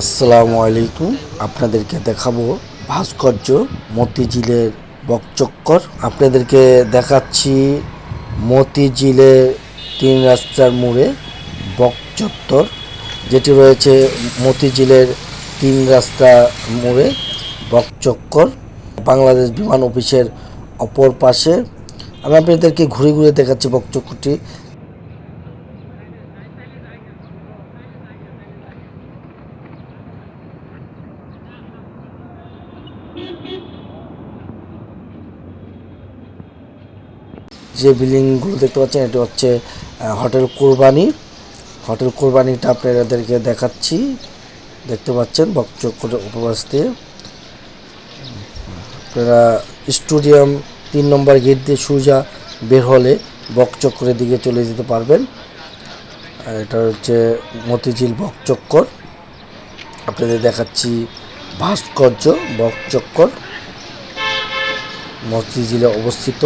আসসালামু আলাইকুম। আপনাদেরকে দেখাবো ভাস্কর্য মতিঝিলের বকচক্কর। আপনাদেরকে দেখাচ্ছি মতিঝিলের তিন রাস্তার মোড়ে বকচত্বর, যেটি রয়েছে মতিঝিলের তিন রাস্তা মোড়ে বকচক্কর। বাংলাদেশ বিমান অফিসের অপর পাশে। আমি আপনাদেরকে ঘুরে ঘুরে দেখাচ্ছি বকচক্করটি। যে বিল্ডিংগুলো দেখতে পাচ্ছেন, এটি হচ্ছে হোটেল কোরবানি। হোটেল কোরবানিটা আপনাদেরকে দেখাচ্ছি। দেখতে পাচ্ছেন বকচক্করের উপবাস দিয়ে। আপনারা স্টুডিয়াম তিন নম্বর গেট দিয়ে সুজা বের হলে বকচক্করের দিকে চলে যেতে পারবেন। এটা হচ্ছে মতিঝিল বকচক্কর আপনাদের দেখাচ্ছি ভাস্কর্য বকচক্কর জেলে অবস্থিত।